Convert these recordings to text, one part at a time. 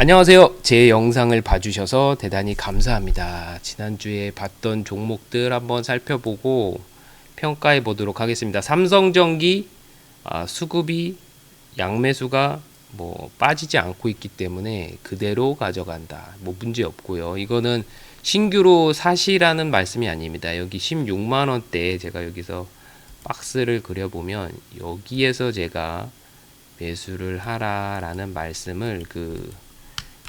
안녕하세요. 제 영상을 봐주셔서 대단히 감사합니다. 지난주에 봤던 종목들 한번 살펴보고 평가해 보도록 하겠습니다. 삼성전기 아, 수급이 양매수가 뭐 빠지지 않고 있기 때문에 그대로 가져간다. 뭐 문제 없고요. 이거는 신규로 사시라는 말씀이 아닙니다. 여기 16만 원대 제가 여기서 박스를 그려보면 여기에서 제가 매수를 하라라는 말씀을 그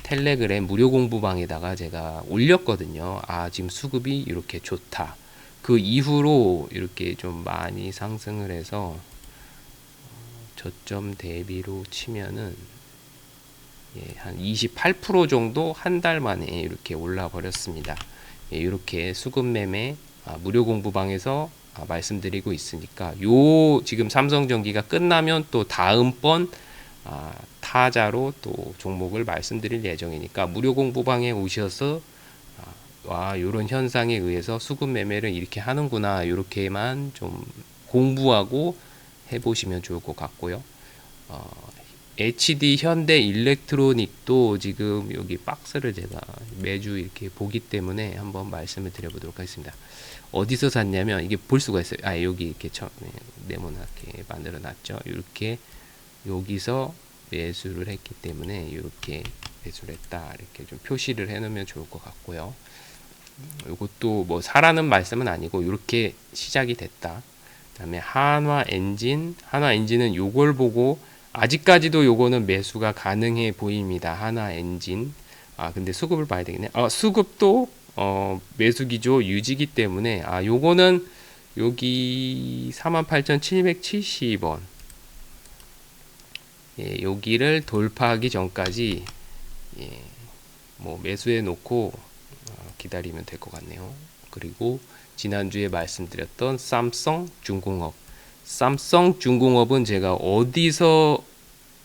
텔레그램 무료 공부방에다가 제가 올렸거든요. 아, 지금 수급이 이렇게 좋다. 그 이후로 이렇게 좀 많이 상승을 해서 저점 대비로 치면은 예, 한 28% 정도 한 달 만에 이렇게 올라 버렸습니다. 예, 이렇게 수급 매매 아, 무료 공부방에서 아, 말씀드리고 있으니까 요 지금 삼성전기가 끝나면 또 다음번 아, 타자로 또 종목을 말씀드릴 예정이니까 무료 공부방에 오셔서 아, 와 이런 현상에 의해서 수급 매매를 이렇게 하는구나 이렇게만 좀 공부하고 해보시면 좋을 것 같고요. 어, HD 현대 일렉트로닉도 지금 여기 박스를 제가 매주 이렇게 보기 때문에 한번 말씀을 드려보도록 하겠습니다. 어디서 샀냐면 이게 볼 수가 있어요. 아 여기 이렇게 처음에 네모나게 만들어 놨죠. 이렇게 여기서 매수를 했기 때문에 이렇게 매수를 했다 이렇게 좀 표시를 해놓으면 좋을 것 같고요. 이것도 뭐 사라는 말씀은 아니고 이렇게 시작이 됐다. 그다음에 한화 엔진, 한화 엔진은 요걸 보고 아직까지도 요거는 매수가 가능해 보입니다. 한화 엔진. 아 근데 수급을 봐야 되겠네. 아 수급도 어 매수 기조 유지기 때문에 아 요거는 여기 48,770원. 예, 여기를 돌파하기 전까지 예, 뭐 매수해 놓고 어, 기다리면 될 것 같네요. 그리고 지난주에 말씀드렸던 삼성 중공업. 삼성 중공업은 제가 어디서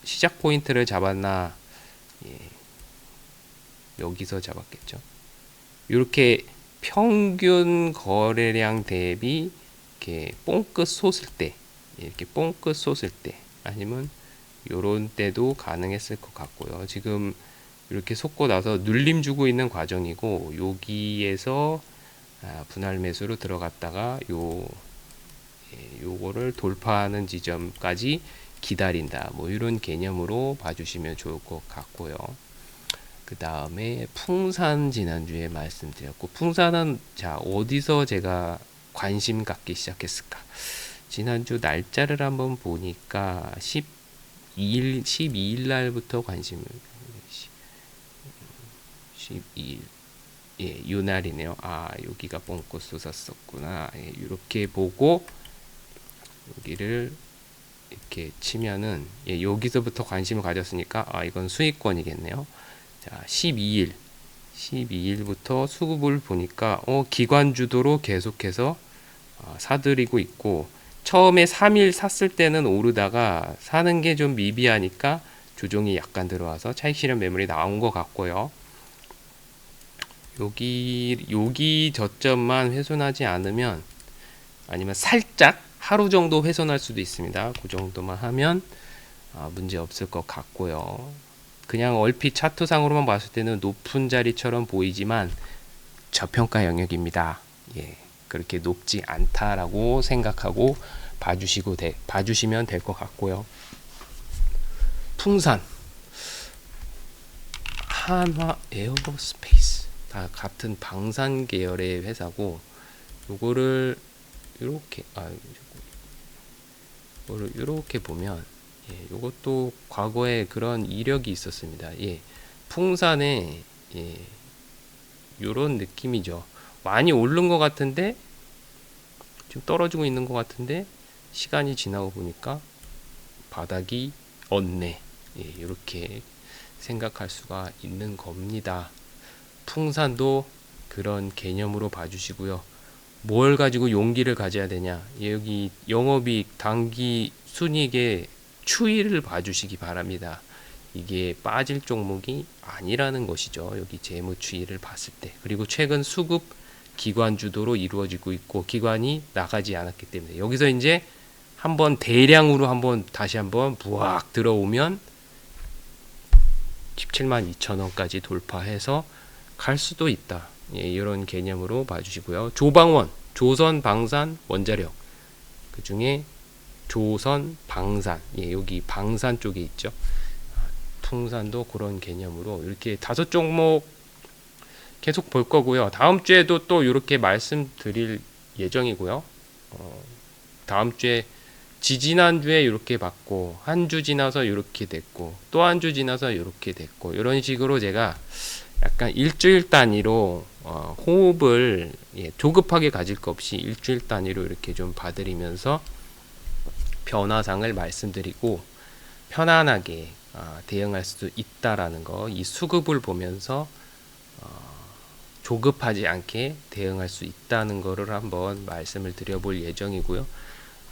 시작 포인트를 잡았나 예, 여기서 잡았겠죠. 이렇게 평균 거래량 대비 이렇게 뽕끝 솟을 때 이렇게 뽕끝 솟을 때 아니면 요런 때도 가능했을 것 같고요. 지금 이렇게 솟고 나서 눌림 주고 있는 과정이고 여기에서 아, 분할 매수로 들어갔다가 요 예, 요거를 돌파하는 지점까지 기다린다. 뭐 이런 개념으로 봐주시면 좋을 것 같고요. 그 다음에 풍산 지난주에 말씀드렸고 풍산은 자 어디서 제가 관심 갖기 시작했을까? 지난주 날짜를 한번 보니까 12일 12일 날부터 관심을 12일 예, 요 날이네요. 아, 여기가 뻥꽃 솟았었구나. 예, 이렇게 보고 여기를 이렇게 치면은 예, 여기서부터 관심을 가졌으니까 아, 이건 수익권이겠네요. 자, 12일 12일부터 수급을 보니까 어, 기관 주도로 계속해서 어, 사들이고 있고 처음에 3일 샀을 때는 오르다가 사는 게 좀 미비하니까 조정이 약간 들어와서 차익 실현 매물이 나온 것 같고요. 여기 여기 저점만 훼손하지 않으면 아니면 살짝 하루 정도 훼손할 수도 있습니다. 그 정도만 하면 아, 문제 없을 것 같고요. 그냥 얼핏 차트상으로만 봤을 때는 높은 자리처럼 보이지만 저평가 영역입니다. 예, 그렇게 높지 않다라고 생각하고 봐주시고 돼, 봐주시면 될 것 같고요. 풍산, 한화 에어로스페이스 다 같은 방산 계열의 회사고 요거를 이렇게 아 요거를 이렇게 보면 예, 요것도 과거에 그런 이력이 있었습니다. 예, 풍산에 예, 요런 느낌이죠. 많이 오른 것 같은데 좀 떨어지고 있는 것 같은데 시간이 지나고 보니까 바닥이 없네. 예, 이렇게 생각할 수가 있는 겁니다. 풍산도 그런 개념으로 봐주시고요. 뭘 가지고 용기를 가져야 되냐? 여기 영업이익 단기 순이익의 추이를 봐주시기 바랍니다. 이게 빠질 종목이 아니라는 것이죠. 여기 재무 추이를 봤을 때. 그리고 최근 수급 기관 주도로 이루어지고 있고 기관이 나가지 않았기 때문에 여기서 이제 한번 대량으로 한번 다시 한번 부악 들어오면 17만 2천 원까지 돌파해서 갈 수도 있다. 예, 이런 개념으로 봐주시고요. 조방원, 조선 방산 원자력 그 중에 조선 방산 예, 여기 방산 쪽에 있죠. 풍산도 그런 개념으로 이렇게 다섯 종목 계속 볼 거고요. 다음 주에도 또 이렇게 말씀드릴 예정이고요. 어, 다음 주에 지지난 주에 이렇게 받고 한 주 지나서 이렇게 됐고 또 한 주 지나서 이렇게 됐고 이런 식으로 제가 약간 일주일 단위로 어, 호흡을 예, 조급하게 가질 것 없이 일주일 단위로 이렇게 좀 봐드리면서 변화상을 말씀드리고 편안하게 아, 대응할 수 있다라는 거, 이 수급을 보면서 어, 조급하지 않게 대응할 수 있다는 거를 한번 말씀을 드려볼 예정이고요.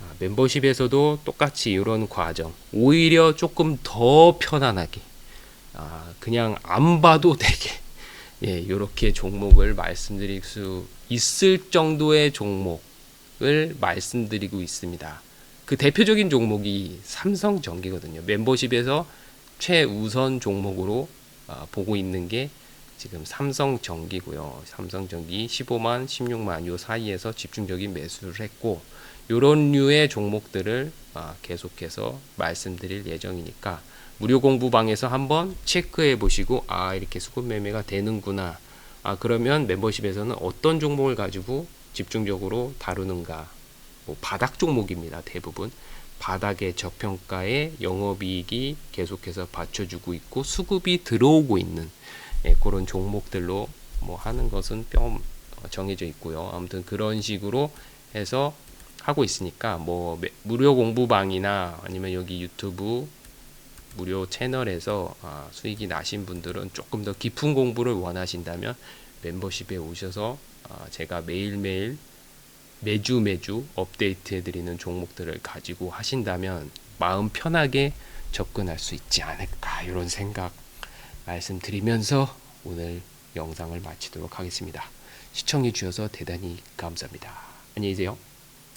아, 멤버십에서도 똑같이 이런 과정, 오히려 조금 더 편안하게, 아, 그냥 안 봐도 되게, 예, 이렇게 종목을 말씀드릴 수 있을 정도의 종목을 말씀드리고 있습니다. 그 대표적인 종목이 삼성전기거든요. 멤버십에서 최우선 종목으로 아, 보고 있는 게 지금 삼성전기고요. 삼성전기 15만, 16만 요 사이에서 집중적인 매수를 했고 요런 류의 종목들을 아, 계속해서 말씀드릴 예정이니까 무료 공부방에서 한번 체크해 보시고 아 이렇게 수급 매매가 되는구나. 아 그러면 멤버십에서는 어떤 종목을 가지고 집중적으로 다루는가 뭐 바닥 종목입니다. 대부분 바닥의 저평가에 영업이익이 계속해서 받쳐주고 있고 수급이 들어오고 있는 예, 그런 종목들로 뭐 하는 것은 뼈 정해져 있고요. 아무튼 그런 식으로 해서 하고 있으니까 뭐 매- 무료 공부방이나 아니면 여기 유튜브 무료 채널에서 아, 수익이 나신 분들은 조금 더 깊은 공부를 원하신다면 멤버십에 오셔서 아, 제가 매일매일 매주 매주 업데이트 해드리는 종목들을 가지고 하신다면 마음 편하게 접근할 수 있지 않을까 이런 생각 말씀드리면서 오늘 영상을 마치도록 하겠습니다. 시청해 주셔서 대단히 감사합니다. 안녕히 계세요.